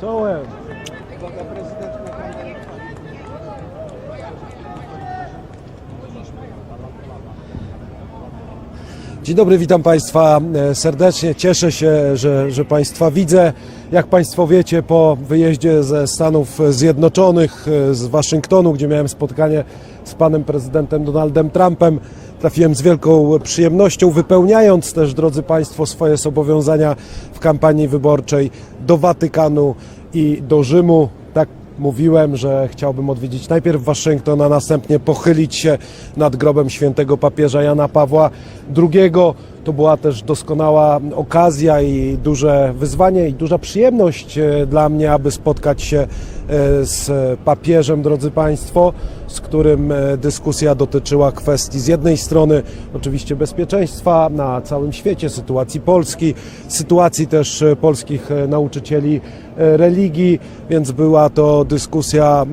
Czołem. Dzień dobry, witam Państwa e, serdecznie. Cieszę się, że, że Państwa widzę. Jak Państwo wiecie, po wyjeździe ze Stanów Zjednoczonych, e, z Waszyngtonu, gdzie miałem spotkanie z panem prezydentem Donaldem Trumpem, trafiłem z wielką przyjemnością, wypełniając też, drodzy Państwo, swoje zobowiązania w kampanii wyborczej do Watykanu i do Rzymu. Tak mówiłem, że chciałbym odwiedzić najpierw Waszyngton, a następnie pochylić się nad grobem świętego papieża Jana Pawła II. To była też doskonała okazja i duże wyzwanie i duża przyjemność e, dla mnie, aby spotkać się e, z papieżem, drodzy Państwo, z którym e, dyskusja dotyczyła kwestii z jednej strony oczywiście bezpieczeństwa na całym świecie, sytuacji Polski, sytuacji też polskich nauczycieli religii, więc była to dyskusja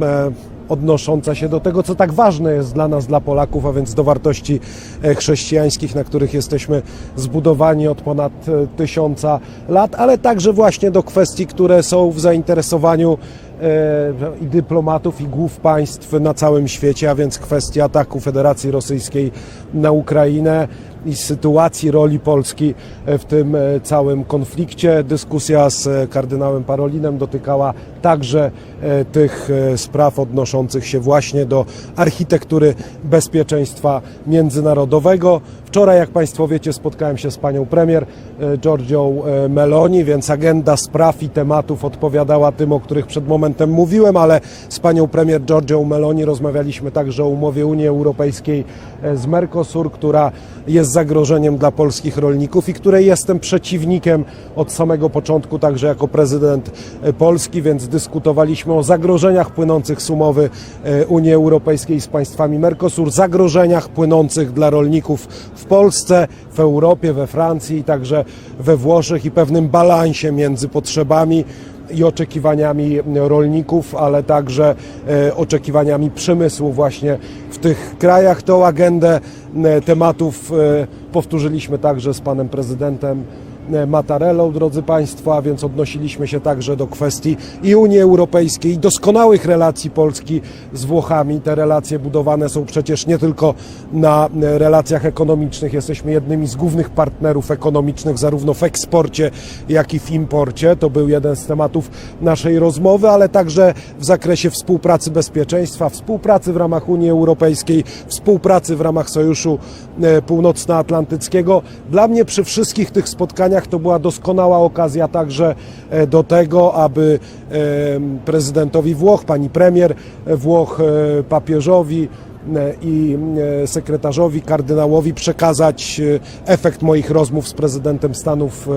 odnosząca się do tego, co tak ważne jest dla nas, dla Polaków, a więc do wartości e, chrześcijańskich, na których jesteśmy zbudowani od ponad e, tysiąca lat, ale także właśnie do kwestii, które są w zainteresowaniu i dyplomatów, i głów państw na całym świecie, a więc kwestia ataku Federacji Rosyjskiej na Ukrainę i sytuacji roli Polski w tym e, całym konflikcie. Dyskusja z e, kardynałem Parolinem dotykała także e, tych e, spraw odnoszących się właśnie do architektury bezpieczeństwa międzynarodowego. Wczoraj, jak Państwo wiecie, spotkałem się z panią premier e, Giorgią e, Meloni, więc agenda spraw i tematów odpowiadała tym, o których przed momentem mówiłem, ale z panią premier Giorgią Meloni rozmawialiśmy także o umowie Unii Europejskiej e, z Mercosur, która jest zagrożeniem dla polskich rolników i której jestem przeciwnikiem od samego początku, także jako prezydent e, Polski, więc dyskutowaliśmy o zagrożeniach płynących z umowy e, Unii Europejskiej z państwami Mercosur, zagrożeniach płynących dla rolników w Polsce, w Europie, we Francji także we Włoszech i pewnym balansie między potrzebami i oczekiwaniami rolników, ale także e, oczekiwaniami przemysłu właśnie w tych krajach. Tą agendę e, tematów e, powtórzyliśmy także z panem prezydentem Mattarellą, drodzy Państwo, a więc odnosiliśmy się także do kwestii i Unii Europejskiej, i doskonałych relacji Polski z Włochami. Te relacje budowane są przecież nie tylko na e, relacjach ekonomicznych. Jesteśmy jednymi z głównych partnerów ekonomicznych zarówno w eksporcie, jak i w imporcie. To był jeden z tematów naszej rozmowy, ale także w zakresie współpracy bezpieczeństwa, współpracy w ramach Unii Europejskiej, współpracy w ramach Sojuszu e, Północnoatlantyckiego. Dla mnie przy wszystkich tych spotkaniach to była doskonała okazja także e, do tego, aby prezydentowi Włoch, pani premier Włoch, e, papieżowi e, i sekretarzowi kardynałowi przekazać efekt moich rozmów z prezydentem Stanów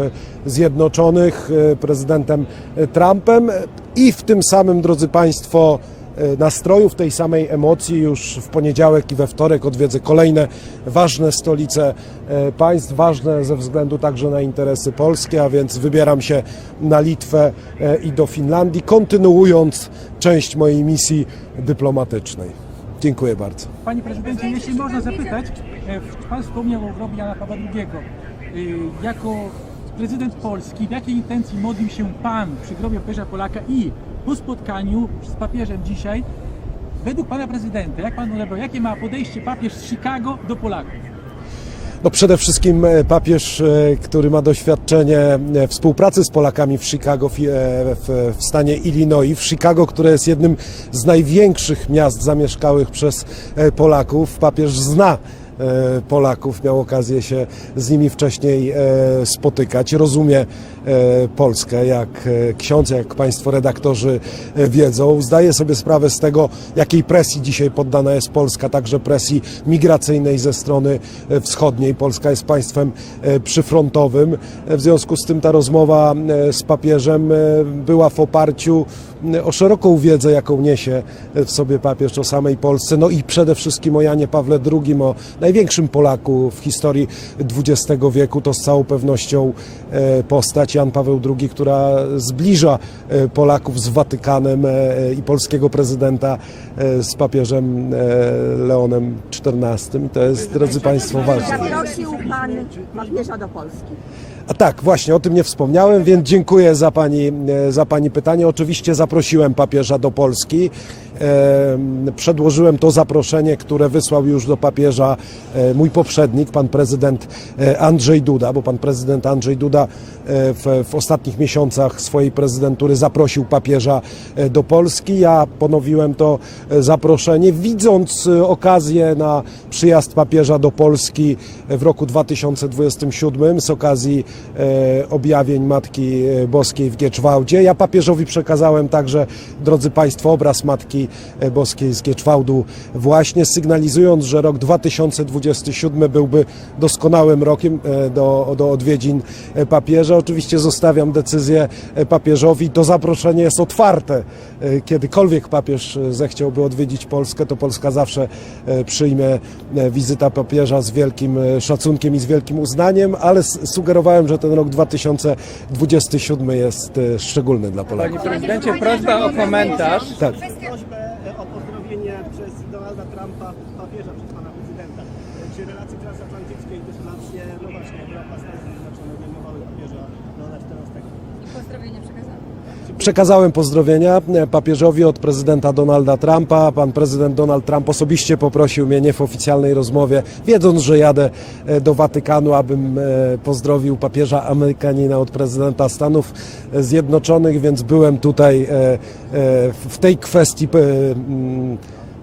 Zjednoczonych, prezydentem Trumpem. I w tym samym, drodzy Państwo, e, nastroju, w tej samej emocji już w poniedziałek i we wtorek odwiedzę kolejne ważne stolice e, państw, ważne ze względu także na interesy polskie, a więc wybieram się na Litwę e, i do Finlandii, kontynuując część mojej misji dyplomatycznej. Dziękuję bardzo. Panie prezydencie, jeśli można zapytać, pan wspomniał o grobie Jana Pawła II. Jako prezydent Polski, w jakiej intencji modlił się pan przy grobie papieża Polaka i po spotkaniu z papieżem dzisiaj, według pana prezydenta, jak pan odebrał, jakie ma podejście papież z Chicago do Polaków? No przede wszystkim e, papież, e, który ma doświadczenie e, współpracy z Polakami w Chicago, w, stanie Illinois, w Chicago, które jest jednym z największych miast zamieszkałych przez Polaków. Papież zna Polaków, miał okazję się z nimi wcześniej e, spotykać, rozumie e, Polskę, jak e, ksiądz, jak Państwo redaktorzy e, wiedzą. Zdaje sobie sprawę z tego, jakiej presji dzisiaj poddana jest Polska, także presji migracyjnej ze strony e, wschodniej. Polska jest państwem e, przyfrontowym. E, W związku z tym ta rozmowa e, z papieżem e, była w oparciu e, o szeroką wiedzę, jaką niesie w sobie papież o samej Polsce, no i przede wszystkim o Janie Pawle II, o największym Polaku w historii XX wieku. To z całą pewnością e, postać Jan Paweł II, która zbliża e, Polaków z Watykanem e, i polskiego prezydenta z papieżem Leonem XIV. I to jest, drodzy Państwo, ważne. Zaprosił Pan papieża do Polski. A tak, właśnie o tym nie wspomniałem, więc dziękuję za pani, za pani pytanie. Oczywiście zaprosiłem papieża do Polski. Przedłożyłem to zaproszenie, które wysłał już do papieża e, mój poprzednik, pan prezydent e, Andrzej Duda, bo pan prezydent Andrzej Duda e, w, w ostatnich miesiącach swojej prezydentury zaprosił papieża do Polski. Ja ponowiłem to zaproszenie, widząc okazję na przyjazd papieża do Polski w roku 2027 z okazji objawień Matki Boskiej w Gieczwałdzie. Ja papieżowi przekazałem także, drodzy Państwo, obraz Matki Boskiej z Gieczwałdu właśnie sygnalizując, że rok 2027 byłby doskonałym rokiem e, do, do odwiedzin e, papieża. Oczywiście zostawiam decyzję e, papieżowi. To zaproszenie jest otwarte. Kiedykolwiek papież zechciałby odwiedzić Polskę, to Polska zawsze przyjmie wizyta papieża z wielkim szacunkiem i z wielkim uznaniem, ale sugerowałem, że ten rok 2027 jest szczególny dla Panie Polaków. prezydencie, prośba o komentarz. Tak. prośbę e, o pozdrowienie przez Donalda Trumpa papieża przez pana prezydenta. E, Czy relacje transatlantyckie i też relacje, no właśnie, Europa, Stany Zjednoczone obejmowały papieża Leona XIV? Pozdrowienie przekazane. Przekazałem pozdrowienia e, papieżowi od prezydenta Donalda Trumpa. Pan prezydent Donald Trump osobiście poprosił mnie nie w oficjalnej rozmowie, wiedząc, że jadę e, do Watykanu, abym e, pozdrowił papieża Amerykanina od prezydenta Stanów Zjednoczonych, więc byłem tutaj w tej kwestii.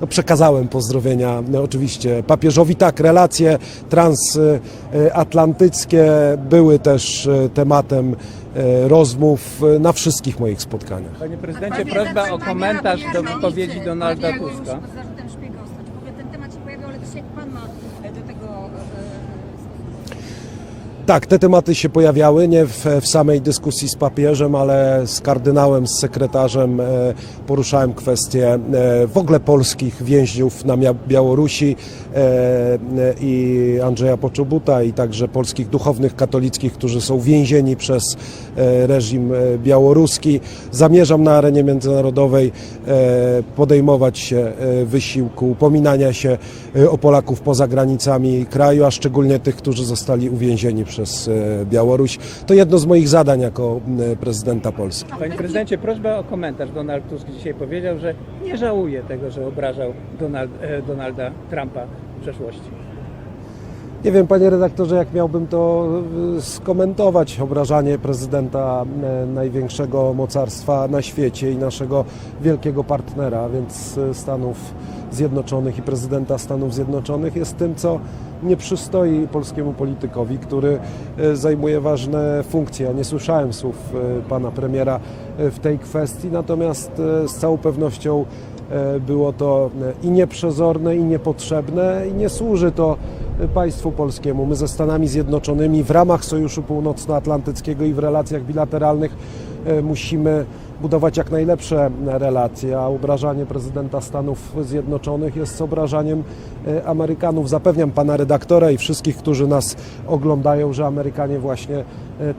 No, przekazałem pozdrowienia no, oczywiście papieżowi. Tak, relacje transatlantyckie były też e, tematem e, rozmów e, na wszystkich moich spotkaniach. Panie prezydencie, prośba o komentarz do wypowiedzi Donalda Tuska. Pod zarzutem szpiegostwa. Czy w ogóle ten temat się pojawiał, ale też jak pan ma e, do tego e, stosunek? Tak, te tematy się pojawiały, nie w, w samej dyskusji z papieżem, ale z kardynałem, z sekretarzem e, poruszałem kwestię e, w ogóle polskich więźniów na Białorusi e, e, i Andrzeja Poczobuta i także polskich duchownych katolickich, którzy są więzieni przez e, reżim e, białoruski. Zamierzam na arenie międzynarodowej e, podejmować się e, wysiłku upominania się e, o Polaków poza granicami kraju, a szczególnie tych, którzy zostali uwięzieni przez e, Białoruś. To jedno z moich zadań jako prezydenta Polski. Panie prezydencie, prośba o komentarz. Donald Tusk dzisiaj powiedział, że nie żałuje tego, że obrażał Donald, e, Donalda Trumpa w przeszłości. Nie wiem, panie redaktorze, jak miałbym to e, skomentować, obrażanie prezydenta e, największego mocarstwa na świecie i naszego wielkiego partnera, więc e, Stanów Zjednoczonych i prezydenta Stanów Zjednoczonych jest tym, co nie przystoi polskiemu politykowi, który e, zajmuje ważne funkcje. Ja nie słyszałem słów pana premiera w tej kwestii, natomiast z całą pewnością było to i nieprzezorne, i niepotrzebne, i nie służy to państwu polskiemu. My ze Stanami Zjednoczonymi w ramach Sojuszu Północnoatlantyckiego i w relacjach bilateralnych e, musimy budować jak najlepsze relacje, a obrażanie prezydenta Stanów Zjednoczonych jest obrażaniem Amerykanów. Zapewniam pana redaktora i wszystkich, którzy nas oglądają, że Amerykanie właśnie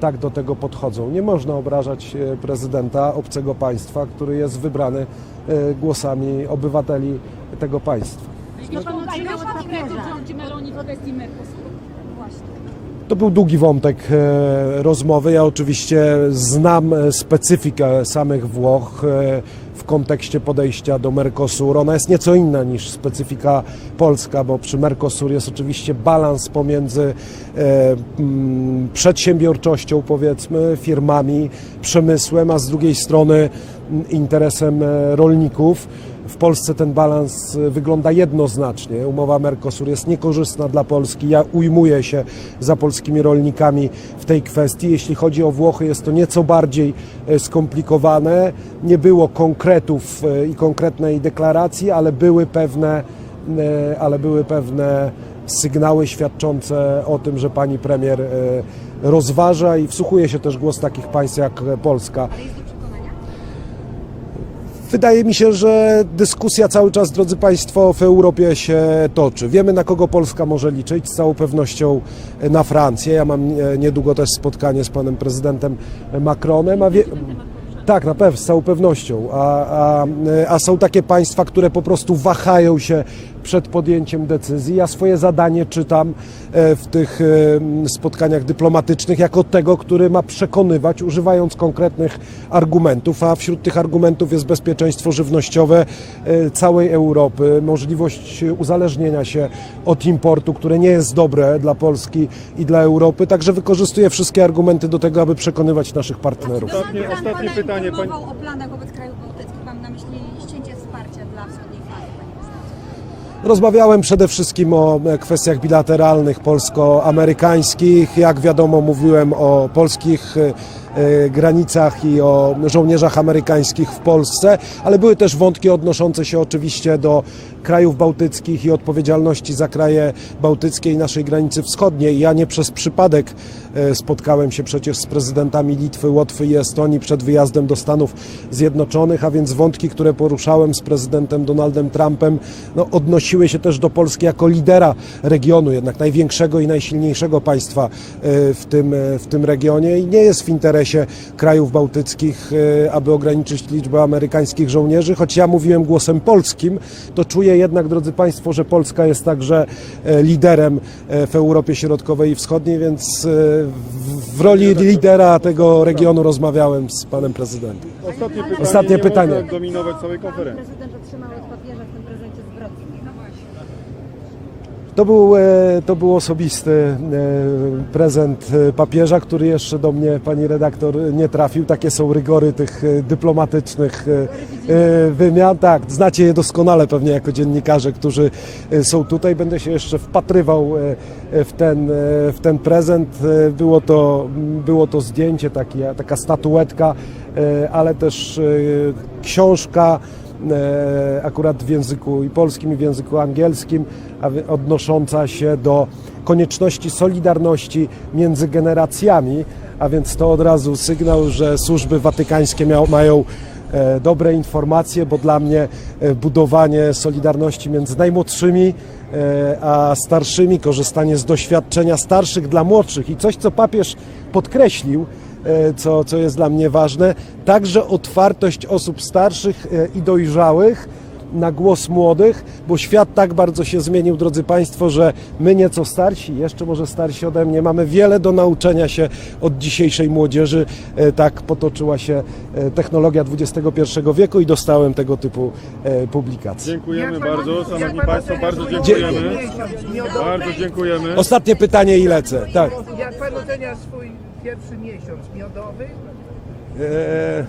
tak do tego podchodzą. Nie można obrażać prezydenta obcego państwa, który jest wybrany głosami obywateli tego państwa. Giorgi Meloni w kwestii Mercosuru. Właśnie. To był długi wątek e, rozmowy. Ja oczywiście znam e, specyfikę samych Włoch e, w kontekście podejścia do Mercosuru. Ona jest nieco inna niż specyfika polska, bo przy Mercosur jest oczywiście balans pomiędzy mm, przedsiębiorczością, powiedzmy, firmami, przemysłem, a z drugiej strony mm, interesem rolników. W Polsce ten balans y, wygląda jednoznacznie. Umowa Mercosur jest niekorzystna dla Polski. Ja ujmuję się za polskimi rolnikami w tej kwestii. Jeśli chodzi o Włochy, jest to nieco bardziej e, skomplikowane. Nie było konkretów e, i konkretnej deklaracji, ale były pewne, ale były pewne sygnały świadczące o tym, że pani premier rozważa i wsłuchuje się też głos takich państw jak Polska. Wydaje mi się, że dyskusja cały czas, drodzy Państwo, w Europie się toczy. Wiemy, na kogo Polska może liczyć, z całą pewnością na Francję. Ja mam niedługo też spotkanie z panem prezydentem Macronem. A wie... Tak, na pewno, z całą pewnością. A, a, a są takie państwa, które po prostu wahają się przed podjęciem decyzji. Ja swoje zadanie czytam e, w tych e, spotkaniach dyplomatycznych jako tego, który ma przekonywać, używając konkretnych argumentów, a wśród tych argumentów jest bezpieczeństwo żywnościowe e, całej Europy, możliwość uzależnienia się od importu, które nie jest dobre dla Polski i dla Europy. Także wykorzystuję wszystkie argumenty do tego, aby przekonywać naszych partnerów. Ostatnie- ostatnie pytanie, pani- o planach wobec krajów bałtyckich. Mam na myśli ścięcie wsparcia dla wschodniej fali, panie prezydencie. Rozmawiałem przede wszystkim o e, kwestiach bilateralnych polsko-amerykańskich. Jak wiadomo, mówiłem o polskich e, e, granicach i o żołnierzach amerykańskich w Polsce, ale były też wątki odnoszące się oczywiście do krajów bałtyckich i odpowiedzialności za kraje bałtyckie i naszej granicy wschodniej. Ja nie przez przypadek spotkałem się przecież z prezydentami Litwy, Łotwy i Estonii przed wyjazdem do Stanów Zjednoczonych, a więc wątki, które poruszałem z prezydentem Donaldem Trumpem, no, odnosiły się też do Polski jako lidera regionu, jednak największego i najsilniejszego państwa e, w tym, e, w tym regionie. I nie jest w interesie krajów bałtyckich, e, aby ograniczyć liczbę amerykańskich żołnierzy, choć ja mówiłem głosem polskim, to czuję jednak, drodzy Państwo, że Polska jest także e, liderem e, w Europie Środkowej i Wschodniej, więc e, w, roli lidera tego regionu rozmawiałem z panem prezydentem. Ostatnie pytanie. Ostatnie nie pytanie. Dominować całej konferencji. Prezydent otrzymał od papieża w tym prezencie zwrotny. To był, e, to był osobisty e, prezent e, papieża, który jeszcze do mnie, pani redaktor, nie trafił. Takie są rygory tych dyplomatycznych wymian. Tak, znacie je doskonale pewnie jako dziennikarze, którzy są tutaj. Będę się jeszcze wpatrywał w ten, w ten prezent. Było to, było to zdjęcie, taki, taka statuetka, ale też książka akurat w języku i polskim, i w języku angielskim, odnosząca się do konieczności solidarności między generacjami, a więc to od razu sygnał, że służby watykańskie miał, mają e, dobre informacje, bo dla mnie e, budowanie solidarności między najmłodszymi e, a starszymi, korzystanie z doświadczenia starszych dla młodszych i coś, co papież podkreślił, e, co, co jest dla mnie ważne, także otwartość osób starszych e, i dojrzałych na głos młodych, bo świat tak bardzo się zmienił, drodzy Państwo, że my nieco starsi, jeszcze może starsi ode mnie, mamy wiele do nauczenia się od dzisiejszej młodzieży. E, Tak potoczyła się e, technologia XXI wieku i dostałem tego typu e, publikacje. Dziękujemy bardzo, szanowni państwo, bardzo dziękujemy. Bardzo dziękujemy. Ostatnie pytanie i lecę. Tak. Jak pan ocenia swój pierwszy miesiąc miodowy? E,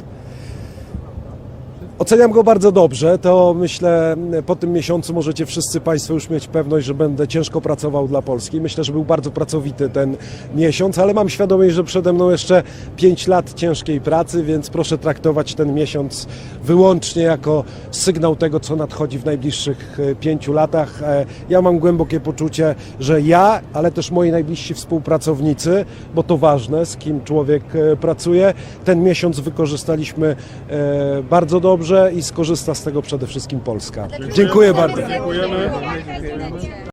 Oceniam go bardzo dobrze. To myślę, po tym miesiącu możecie wszyscy Państwo już mieć pewność, że będę ciężko pracował dla Polski. Myślę, że był bardzo pracowity ten miesiąc, ale mam świadomość, że przede mną jeszcze 5 lat ciężkiej pracy, więc proszę traktować ten miesiąc wyłącznie jako sygnał tego, co nadchodzi w najbliższych e, pięciu latach. E, Ja mam głębokie poczucie, że ja, ale też moi najbliżsi współpracownicy, bo to ważne, z kim człowiek e, pracuje, ten miesiąc wykorzystaliśmy e, bardzo dobrze i skorzysta z tego przede wszystkim Polska. Dziękuję bardzo. Dziękujemy.